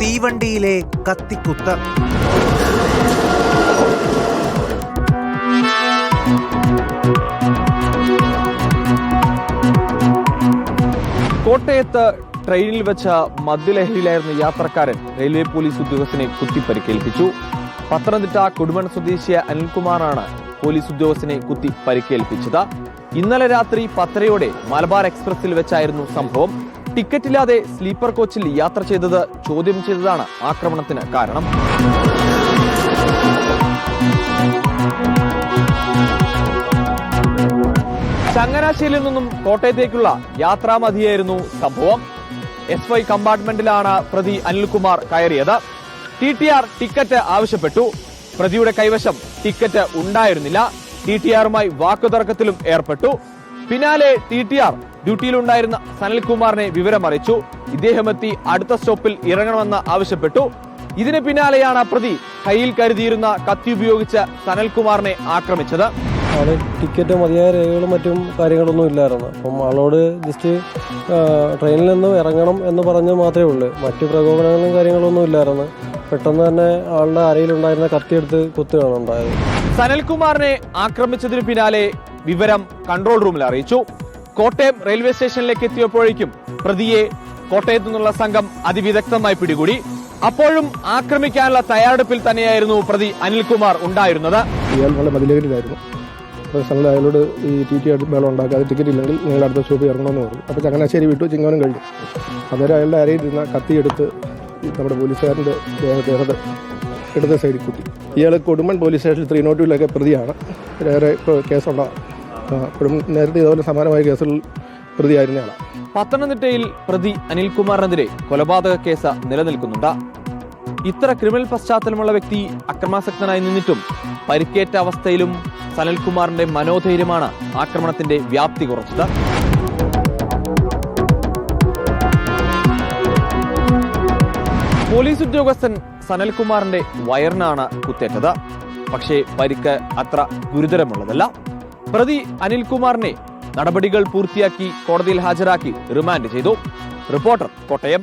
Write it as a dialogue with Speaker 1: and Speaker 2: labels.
Speaker 1: തീവണ്ടിയിലെ കത്തിക്കുത്ത്.
Speaker 2: കോട്ടയത്ത് ട്രെയിനിൽ വെച്ച മദ്യലഹരിയിലായിരുന്ന യാത്രക്കാരൻ റെയിൽവേ പോലീസ് ഉദ്യോഗസ്ഥനെ കുത്തിപ്പരിക്കേൽപ്പിച്ചു. പത്തനംതിട്ട കുടുംബൻ സ്വദേശിയ അനിൽകുമാറാണ് പോലീസ് ഉദ്യോഗസ്ഥനെ കുത്തി പരിക്കേൽപ്പിച്ചത് ഇന്നലെ രാത്രി പത്തരയോടെ മലബാർ എക്സ്പ്രസിൽ വെച്ചായിരുന്നു സംഭവം. ടിക്കറ്റില്ലാതെ സ്ലീപ്പർ കോച്ചിൽ യാത്ര ചെയ്തത് ചോദ്യം ചെയ്തതാണ് ആക്രമണത്തിന് കാരണം. ചങ്ങനാശ്ശേരിയിൽ നിന്നും കോട്ടയത്തേക്കുള്ള യാത്രാമതിയായിരുന്നു സംഭവം. എസ് വൈ കമ്പാർട്ട്മെന്റിലാണ് പ്രതി അനിൽകുമാർ കയറിയത്. ടി ടി ആർ ടിക്കറ്റ് ആവശ്യപ്പെട്ടു. പ്രതിയുടെ കൈവശം ടിക്കറ്റ് ഉണ്ടായിരുന്നില്ല. ടി ടി ആറുമായി വാക്കുതർക്കത്തിലും ഏർപ്പെട്ടു. പിന്നാലെ ടി ടി ആർ ഡ്യൂട്ടിയിലുണ്ടായിരുന്ന സനൽകുമാറിനെ വിവരമറിയിച്ചു. ഇദ്ദേഹമെത്തി അടുത്ത സ്റ്റോപ്പിൽ ഇറങ്ങണമെന്ന് ആവശ്യപ്പെട്ടു. ഇതിന് പിന്നാലെയാണ് പ്രതി കയ്യിൽ കരുതിയിരുന്ന കത്തി ഉപയോഗിച്ച് സനൽകുമാറിനെ ആക്രമിച്ചത്.
Speaker 3: ടിക്കറ്റ് മതിയായ രേഖകളും മറ്റും കാര്യങ്ങളൊന്നും ഇല്ലായിരുന്നു. അപ്പം ആളോട് ജസ്റ്റ് ട്രെയിനിൽ നിന്ന് ഇറങ്ങണം എന്ന് പറഞ്ഞ് മാത്രമേ ഉള്ളൂ. മറ്റു പ്രകോപനങ്ങളും കാര്യങ്ങളൊന്നും ഇല്ലായിരുന്നു. പെട്ടെന്ന് തന്നെ ആളുടെ അരയിലുണ്ടായിരുന്ന കത്തിയെടുത്ത് കുത്തുകയാണ് ഉണ്ടായത്.
Speaker 2: സനൽകുമാറിനെ ആക്രമിച്ചതിന് പിന്നാലെ വിവരം കൺട്രോൾ റൂമിൽ അറിയിച്ചു. കോട്ടയം റെയിൽവേ സ്റ്റേഷനിലേക്ക് എത്തിയപ്പോഴേക്കും പ്രതിയെ കോട്ടയത്തു നിന്നുള്ള സംഘം അതിവിദഗ്ധമായി പിടികൂടി. അപ്പോഴും ആക്രമിക്കാനുള്ള തയ്യാറെടുപ്പിൽ തന്നെയായിരുന്നു പ്രതി അനിൽകുമാർ ഉണ്ടായിരുന്നത്.
Speaker 4: അയാളോട് ഈ ടി ടി മേളം ഉണ്ടാക്കാതെ ടിക്കറ്റ് ഇല്ലെങ്കിൽ നിങ്ങൾ അടുത്ത സ്റ്റോപ്പിൽ ഇറങ്ങണമെന്ന് പറഞ്ഞു. അപ്പോൾ ചങ്ങനാശ്ശേരി വിട്ടു ചിങ്ങവനം കഴിഞ്ഞു. അന്നേരം അയാളുടെ അരയിൽ ഇരുന്ന കത്തി എടുത്ത് ഈ നമ്മുടെ പോലീസുകാരന്റെ ദേഹത്ത് ഇടത് സൈഡിൽ കുത്തി. ഇയാൾ കൊടുമ്പൻ പോലീസ് സ്റ്റേഷനിൽ ത്രീ നോട്ടിലൊക്കെ ടൂലൊക്കെ പ്രതിയാണ്. വേറെ ഇപ്പോൾ കൊടുമൺ നേരത്തെ ഇതുപോലെ സമാനമായ കേസിൽ പ്രതിയായിരുന്നയാളാണ്
Speaker 2: പത്തനംതിട്ടയിൽ പ്രതി അനിൽകുമാറിനെതിരെ കൊലപാതക കേസ് നിലനിൽക്കുന്നുണ്ട്. ഇത്ര ക്രിമിനൽ പശ്ചാത്തലമുള്ള വ്യക്തി അക്രമാസക്തനായി നിന്നിട്ടും പരിക്കേറ്റ അവസ്ഥയിലും സനൽകുമാറിന്റെ മനോധൈര്യമാണ് ആക്രമണത്തിന്റെ വ്യാപ്തി കുറച്ചത്. പോലീസ് ഉദ്യോഗസ്ഥൻ സനൽകുമാറിന്റെ വയറിനാണ് കുത്തേറ്റത്. പക്ഷേ പരിക്ക് അത്ര ഗുരുതരമുള്ളതല്ല. പ്രതി അനിൽകുമാറിനെ നടപടികൾ പൂർത്തിയാക്കി കോടതിയിൽ ഹാജരാക്കി റിമാൻഡ് ചെയ്തു. റിപ്പോർട്ടർ കോട്ടയം.